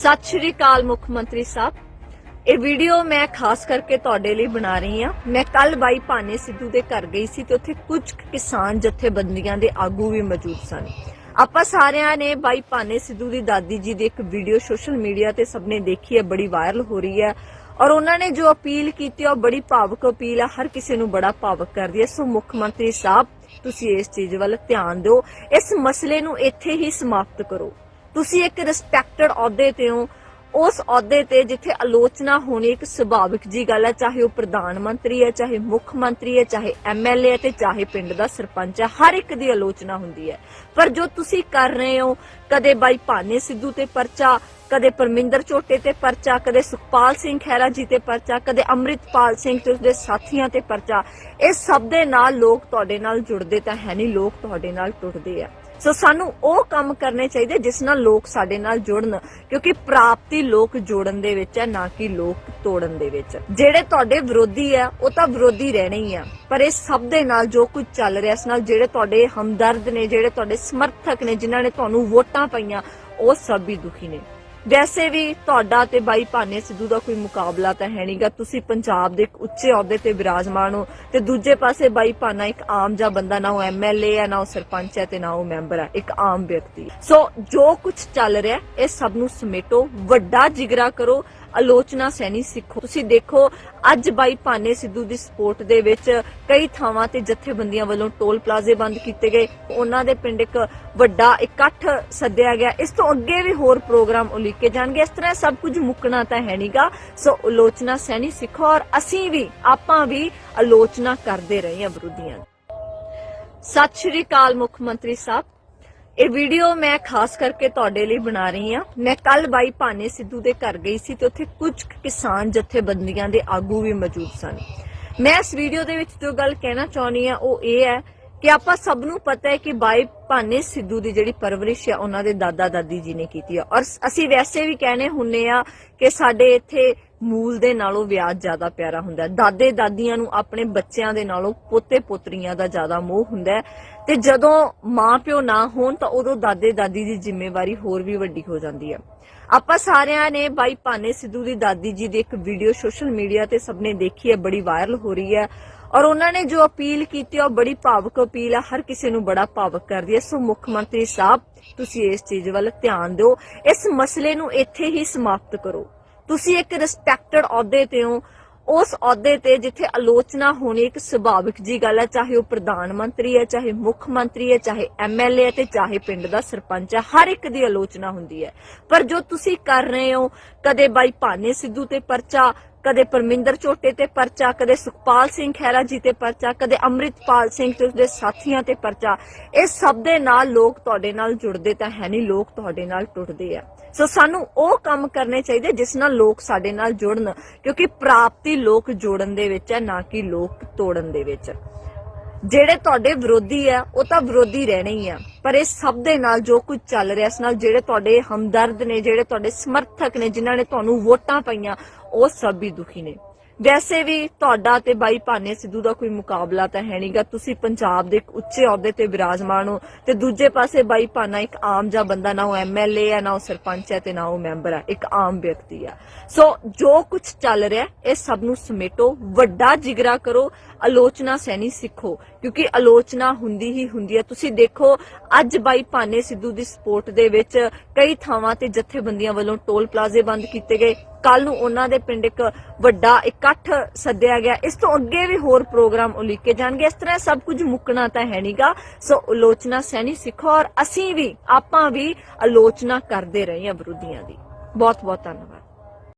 ਸਤਿ ਸ਼੍ਰੀ ਅਕਾਲ ਮੁੱਖ ਮੰਤਰੀ ਸਾਹਿਬ। ਇਹ ਵੀਡੀਓ ਮੈਂ ਖਾਸ ਕਰਕੇ ਤੁਹਾਡੇ ਲਈ ਬਣਾ ਰਹੀ ਹਾਂ। ਮੈਂ ਕੱਲ ਬਾਈ ਭਾਨੇ ਸਿੱਧੂ ਦੇ ਘਰ ਗਈ ਸੀ ਤੇ ਉੱਥੇ ਕੁਝ ਕਿਸਾਨ ਜਥੇਬੰਦੀਆਂ ਦੇ ਆਗੂ ਵੀ ਮੌਜੂਦ ਸਨ। ਆਪਾਂ ਸਾਰਿਆਂ ਨੇ ਬਾਈ ਭਾਨੇ ਸਿੱਧੂ ਦੀ ਦਾਦੀ ਜੀ ਦੀ ਇੱਕ ਵੀਡੀਓ ਸੋਸ਼ਲ ਮੀਡੀਆ ਤੇ ਸਭ ਨੇ ਦੇਖੀ ਹੈ, ਬੜੀ ਵਾਇਰਲ ਹੋ ਰਹੀ ਹੈ। ਔਰ ਉਹਨਾਂ ਨੇ ਜੋ ਅਪੀਲ ਕੀਤੀ, ਉਹ ਬੜੀ ਭਾਵਕ ਅਪੀਲ ਹੈ ਹਰ ਕਿਸੇ ਨੂੰ ਬੜਾ ਭਾਵਕ ਕਰਦੀ ਹੈ। ਸੋ ਮੁੱਖ ਮੰਤਰੀ ਸਾਹਿਬ, ਤੁਸੀਂ ਇਸ ਚੀਜ਼ ਵੱਲ ਧਿਆਨ ਦਿਓ। ਇਸ ਮਸਲੇ ਨੂੰ ਇੱਥੇ ਹੀ ਸਮਾਪਤ ਕਰੋ। ਤੁਸੀਂ ਇੱਕ ਰਿਸਪੈਕਟਡ ਅਹੁਦੇ ਤੇ ਹੋ, ਉਸ ਅਹੁਦੇ ਤੇ ਜਿੱਥੇ ਆਲੋਚਨਾ ਹੋਣੀ ਇੱਕ ਸੁਭਾਵਿਕ ਜੀ ਗੱਲ ਹੈ, ਚਾਹੇ ਉਹ ਪ੍ਰਧਾਨ ਮੰਤਰੀ ਹੈ, ਚਾਹੇ ਮੁੱਖ ਮੰਤਰੀ ਹੈ, ਚਾਹੇ ਐਮਐਲਏ ਹੈ ਤੇ ਚਾਹੇ ਪਿੰਡ ਦਾ ਸਰਪੰਚ ਹੈ, ਹਰ ਇੱਕ ਦੀ ਆਲੋਚਨਾ ਹੁੰਦੀ ਹੈ। ਪਰ ਜੋ ਤੁਸੀਂ ਕਰ ਰਹੇ ਹੋ, ਕਦੇ ਬਾਈ ਭਾਨੇ ਸਿੱਧੂ ਤੇ ਪਰਚਾ, ਕਦੇ ਪਰਮਿੰਦਰ ਝੋਟੇ ਤੇ ਪਰਚਾ, ਕਦੇ ਸੁਖਪਾਲ ਸਿੰਘ ਖਹਿਰਾ ਜੀ ਤੇ ਪਰਚਾ, ਕਦੇ ਅੰਮ੍ਰਿਤਪਾਲ ਸਿੰਘ ਤੇ ਉਸਦੇ ਸਾਥੀਆਂ ਤੇ ਪਰਚਾ, ਇਹ ਸਭ ਦੇ ਨਾਲ ਲੋਕ ਤੁਹਾਡੇ ਨਾਲ ਜੁੜਦੇ ਤਾਂ ਹੈ ਨਹੀਂ, ਲੋਕ ਤੁਹਾਡੇ ਨਾਲ ਟੁੱਟਦੇ ਆ। ਸੋ ਸਾਨੂੰ ਉਹ ਕੰਮ ਕਰਨੇ ਚਾਹੀਦੇ ਜਿਸ ਨਾਲ ਲੋਕ ਸਾਡੇ ਨਾਲ ਜੁੜਨ, ਕਿਉਂਕਿ ਪ੍ਰਾਪਤੀ ਲੋਕ ਜੋੜਨ ਦੇ ਵਿੱਚ ਹੈ, ਨਾ ਕਿ ਲੋਕ ਤੋੜਨ ਦੇ ਵਿੱਚ। ਜਿਹੜੇ ਤੁਹਾਡੇ ਵਿਰੋਧੀ ਆ ਉਹ ਤਾਂ ਵਿਰੋਧੀ ਰਹਿਣੇ ਹੀ ਆ। ਪਰ ਇਹ ਸਭ ਦੇ ਨਾਲ ਜੋ ਕੁਝ ਚੱਲ ਰਿਹਾ, ਇਸ ਨਾਲ ਜਿਹੜੇ ਤੁਹਾਡੇ ਹਮਦਰਦ ਨੇ, ਜਿਹੜੇ ਤੁਹਾਡੇ ਸਮਰਥਕ ਨੇ, ਜਿਨ੍ਹਾਂ ਨੇ ਤੁਹਾਨੂੰ ਵੋਟਾਂ ਪਾਈਆਂ, ਉਹ ਸਭ ਵੀ ਦੁਖੀ ਨੇ। ਵੈਸੇ ਵੀ ਤੁਹਾਡਾ ਤੇ ਬਾਈ ਭਾਨੇ ਸਿੱਧੂ ਦਾ ਕੋਈ ਮੁਕਾਬਲਾ ਤਾਂ ਹੈ ਨਹੀਂਗਾ ਤੁਸੀਂ ਪੰਜਾਬ ਦੇ ਇੱਕ ਉੱਚੇ ਅਹੁਦੇ ਤੇ ਵਿਰਾਜਮਾਨ ਹੋ ਤੇ ਦੂਜੇ ਪਾਸੇ ਬਾਈ ਭਾਨਾ ਇੱਕ ਆਮ ਜਿਹਾ ਬੰਦਾ, ਨਾ ਉਹ ਐਮਐਲਏ ਹੈ, ਨਾ ਉਹ ਸਰਪੰਚ ਹੈ ਤੇ ਨਾ ਉਹ ਮੈਂਬਰ ਹੈ, ਇੱਕ ਆਮ ਵਿਅਕਤੀ। ਸੋ ਜੋ ਕੁਝ ਚੱਲ ਰਿਹਾ, ਇਹ ਸਭ ਨੂੰ ਸਮੇਟੋ, ਵੱਡਾ ਜਿਗਰਾ ਕਰੋ। ਆਲੋਚਨਾ ਸੈਣੀ ਸਿੱਖੋ। ਤੁਸੀਂ ਦੇਖੋ, ਅੱਜ ਬਾਈ ਭਾਨੇ ਸਿੱਧੂ ਦੀ ਸਪੋਰਟ ਦੇ ਵਿੱਚ ਕਈ ਥਾਵਾਂ ਤੇ ਜਥੇਬੰਦੀਆਂ ਵੱਲੋਂ ਟੋਲ ਪਲਾਜ਼ੇ ਬੰਦ ਕੀਤੇ ਗਏ। ਉਹਨਾਂ ਦੇ ਪਿੰਡ ਇੱਕ ਵੱਡਾ ਇਕੱਠ ਸੱਦਿਆ ਗਿਆ। ਇਸ ਤੋਂ ਅੱਗੇ ਵੀ ਹੋਰ ਪ੍ਰੋਗਰਾਮ ਉਲੀਕੇ ਜਾਣਗੇ। ਇਸ ਤਰ੍ਹਾਂ ਸਭ ਕੁਝ ਮੁੱਕਣਾ ਤਾਂ ਹੈ ਨਹੀਂਗਾ ਸੋ ਆਲੋਚਨਾ ਸੈਣੀ ਸਿੱਖੋ ਔਰ ਅਸੀਂ ਵੀ, ਆਪਾਂ ਵੀ ਆਲੋਚਨਾ ਕਰਦੇ ਰਹੇ ਹਾਂ ਵਿਰੋਧੀਆਂ ਸਤਿ ਸ਼੍ਰੀ ਅਕਾਲ ਮੁੱਖ ਮੰਤਰੀ ਸਾਹਿਬ। ਇਹ ਵੀਡੀਓ ਮੈਂ ਖਾਸ ਕਰਕੇ ਤੁਹਾਡੇ ਲਈ ਬਣਾ ਰਹੀ ਹਾਂ। ਮੈਂ ਕੱਲ ਬਾਈ ਭਾਨੇ ਸਿੱਧੂ ਦੇ ਘਰ ਗਈ ਸੀ ਤੇ ਉੱਥੇ ਕੁਝ ਕਿਸਾਨ ਜਥੇਬੰਦੀਆਂ ਦੇ ਆਗੂ ਵੀ ਮੌਜੂਦ ਸਨ। ਮੈਂ ਇਸ ਵੀਡੀਓ ਦੇ ਵਿੱਚ ਜੋ ਗੱਲ ਕਹਿਣਾ ਚਾਹੁੰਦੀ ਆ ਉਹ ਇਹ ਹੈ ਕਿ ਆਪਾਂ ਸਭ ਨੂੰ ਪਤਾ ਹੈ ਕਿ ਬਾਈ ਭਾਨੇ ਸਿੱਧੂ ਦੀ ਜਿਹੜੀ ਪਰਵਰਿਸ਼ ਹੈ ਉਹਨਾਂ ਦੇ ਦਾਦਾ ਦਾਦੀ ਜੀ ਨੇ ਕੀਤੀ ਹੈ ਔਰ ਅਸੀਂ ਵੈਸੇ ਵੀ ਕਹਿੰਦੇ ਹੁੰਨੇ ਆ ਕਿ ਸਾਡੇ ਇੱਥੇ ਮੂਲ ਦੇ ਨਾਲੋਂ ਵਿਆਜ ਜ਼ਿਆਦਾ ਪਿਆਰਾ ਹੁੰਦਾ ਹੈ। ਦਾਦੇ ਦਾਦੀਆਂ ਨੂੰ ਆਪਣੇ ਬੱਚਿਆਂ ਦੇ ਨਾਲੋਂ ਪੋਤੇ ਪੋਤਰੀਆਂ ਦਾ ਜ਼ਿਆਦਾ ਮੋਹ ਹੁੰਦਾ ਹੈ। ਤੇ ਜਦੋਂ ਮਾਂ ਪਿਓ ਨਾ ਹੋਣ ਤਾਂ ਉਦੋਂ ਦਾਦੇ ਦਾਦੀ ਦੀ ਜ਼ਿੰਮੇਵਾਰੀ ਹੋਰ ਵੀ ਵੱਡੀ ਹੋ ਜਾਂਦੀ ਹੈ। ਆਪਾਂ ਸਾਰਿਆਂ ਨੇ ਬਾਈ ਭਾਨੇ ਸਿੱਧੂ ਦੀ ਦਾਦੀ ਜੀ ਦੀ ਇੱਕ ਵੀਡੀਓ ਸੋਸ਼ਲ ਮੀਡੀਆ ਤੇ ਸਭ ਨੇ ਦੇਖੀ ਹੈ, ਬੜੀ ਵਾਇਰਲ ਹੋ ਰਹੀ ਹੈ। ਔਰ ਉਹਨਾਂ ਨੇ ਜੋ ਅਪੀਲ ਕੀਤੀ ਉਹ ਬੜੀ ਭਾਵੁਕ ਅਪੀਲ ਹੈ, ਹਰ ਕਿਸੇ ਨੂੰ ਬੜਾ ਭਾਵੁਕ ਕਰਦੀ ਹੈ। ਸੋ ਮੁੱਖ ਮੰਤਰੀ ਸਾਹਿਬ, ਤੁਸੀਂ ਇਸ ਚੀਜ਼ ਵੱਲ ਧਿਆਨ ਦਿਓ। ਇਸ ਮਸਲੇ ਨੂੰ ਇੱਥੇ ਹੀ ਸਮਾਪਤ ਕਰੋ। ਤੁਸੀਂ ਇੱਕ ਰਿਸਪੈਕਟਡ ਅਹੁਦੇ ਤੇ ਹੋ ਉਸ ਅਹੁਦੇ ਤੇ ਜਿੱਥੇ ਆਲੋਚਨਾ ਹੋਣੀ ਇੱਕ ਸੁਭਾਵਿਕ ਜੀ ਗੱਲ ਹੈ, ਚਾਹੇ ਉਹ ਪ੍ਰਧਾਨ ਮੰਤਰੀ ਹੈ, ਚਾਹੇ ਮੁੱਖ ਮੰਤਰੀ ਹੈ, ਚਾਹੇ ਐਮਐਲਏ ਹੈ ਤੇ ਚਾਹੇ ਪਿੰਡ ਦਾ ਸਰਪੰਚ ਹੈ, ਹਰ ਇੱਕ ਦੀ ਆਲੋਚਨਾ ਹੁੰਦੀ ਹੈ। ਪਰ ਜੋ ਤੁਸੀਂ ਕਰ ਰਹੇ ਹੋ, ਕਦੇ ਬਾਈ ਭਾਨੇ ਸਿੱਧੂ ਤੇ ਪਰਚਾ ਕਦੇ ਪਰਮਿੰਦਰ ਝੋਟੇ ਤੇ ਪਰਚਾ, ਕਦੇ ਸੁਖਪਾਲ ਸਿੰਘ ਖਹਿਰਾ ਜੀ ਤੇ ਪਰਚਾ, ਕਦੇ ਅੰਮ੍ਰਿਤਪਾਲ ਸਿੰਘ ਤੇ ਉਸਦੇ ਸਾਥੀਆਂ ਤੇ ਪਰਚਾ। ਇਹ ਸਭ ਦੇ ਨਾਲ ਲੋਕ ਤੁਹਾਡੇ ਨਾਲ ਜੁੜਦੇ ਤਾਂ ਹੈ ਨਹੀਂ, ਲੋਕ ਤੁਹਾਡੇ ਨਾਲ ਟੁੱਟਦੇ ਆ। ਸੋ ਸਾਨੂੰ ਉਹ ਕੰਮ ਕਰਨੇ ਚਾਹੀਦੇ ਜਿਸ ਨਾਲ ਲੋਕ ਸਾਡੇ ਨਾਲ ਜੁੜਨ, ਕਿਉਂਕਿ ਪ੍ਰਾਪਤੀ ਲੋਕ ਜੋੜਨ ਦੇ ਵਿੱਚ ਹੈ, ਨਾ ਕਿ ਲੋਕ ਤੋੜਨ ਦੇ ਵਿੱਚ। ਜਿਹੜੇ ਤੁਹਾਡੇ ਵਿਰੋਧੀ ਆ, ਉਹ ਤਾਂ ਵਿਰੋਧੀ ਰਹਿਣੇ ਹੀ ਆ। ਪਰ ਇਹ ਸਭ ਦੇ ਨਾਲ ਜੋ ਕੁਝ ਚੱਲ ਰਿਹਾ, ਇਸ ਨਾਲ ਜਿਹੜੇ ਤੁਹਾਡੇ ਹਮਦਰਦ ਨੇ, ਜਿਹੜੇ ਤੁਹਾਡੇ ਸਮਰਥਕ ਨੇ, ਜਿਨ੍ਹਾਂ ਨੇ ਤੁਹਾਨੂੰ ਵੋਟਾਂ ਪਾਈਆਂ, ਉਹ ਸਭ ਵੀ ਦੁਖੀ ਨੇ। ਵੈਸੇ ਵੀ ਤੁਹਾਡਾ ਤੇ ਬਾਈ ਭਾਨੇ ਸਿੱਧੂ ਦਾ ਕੋਈ ਮੁਕਾਬਲਾ ਤਾਂ ਹੈ ਨਹੀਂਗਾ। ਤੁਸੀਂ ਪੰਜਾਬ ਦੇ ਉੱਚੇ ਅਹੁਦੇ ਤੇ ਵਿਰਾਜਮਾਨ ਹੋ ਤੇ ਦੂਜੇ ਪਾਸੇ ਬਾਈ ਭਾਨਾ ਇੱਕ ਆਮ ਜਿਹਾ ਬੰਦਾ, ਨਾ ਉਹ ਐਮਐਲਏ ਹੈ ਨਾ ਉਹ ਸਰਪੰਚ ਹੈ ਤੇ ਨਾ ਉਹ ਮੈਂਬਰ ਹੈ ਇੱਕ ਆਮ ਵਿਅਕਤੀ ਆ। ਸੋ ਜੋ ਕੁਝ ਚੱਲ ਰਿਹਾ, ਇਹ ਸਭ ਨੂੰ ਸਮੇਟੋ, ਵੱਡਾ ਜਿਗਰਾ ਕਰੋ, ਆਲੋਚਨਾ ਸੈਣੀ ਸਿੱਖੋ। ਕਿਉਂਕਿ ਆਲੋਚਨਾ ਹੁੰਦੀ ਹੀ ਹੁੰਦੀ ਹੈ। ਤੁਸੀਂ ਦੇਖੋ, ਅੱਜ ਬਾਈ ਭਾਨੇ ਸਿੱਧੂ ਦੀ ਸਪੋਰਟ ਦੇ ਵਿੱਚ ਕਈ ਥਾਵਾਂ ਤੇ ਜਥੇਬੰਦੀਆਂ ਵੱਲੋਂ ਟੋਲ ਪਲਾਜ਼ੇ ਬੰਦ ਕੀਤੇ ਗਏ। ਕੱਲ ਨੂੰ ਉਹਨਾਂ ਦੇ ਪਿੰਡ ਇੱਕ ਵੱਡਾ ਇਕੱਠ ਸੱਦਿਆ ਗਿਆ। ਇਸ ਤੋਂ ਅੱਗੇ ਵੀ ਹੋਰ ਪ੍ਰੋਗਰਾਮ ਉਲੀਕੇ ਜਾਣਗੇ। ਇਸ ਤਰ੍ਹਾਂ ਸਭ ਕੁਝ ਮੁੱਕਣਾ ਤਾਂ ਹੈ ਨਹੀਂਗਾ ਸੋ ਆਲੋਚਨਾ ਸਹਿਣੀ ਸਿੱਖੋ ਔਰ ਅਸੀਂ ਵੀ, ਆਪਾਂ ਵੀ ਆਲੋਚਨਾ ਕਰਦੇ ਰਹੇ ਹਾਂ ਵਿਰੋਧੀਆਂ ਦੀ। ਬਹੁਤ ਬਹੁਤ ਧੰਨਵਾਦ।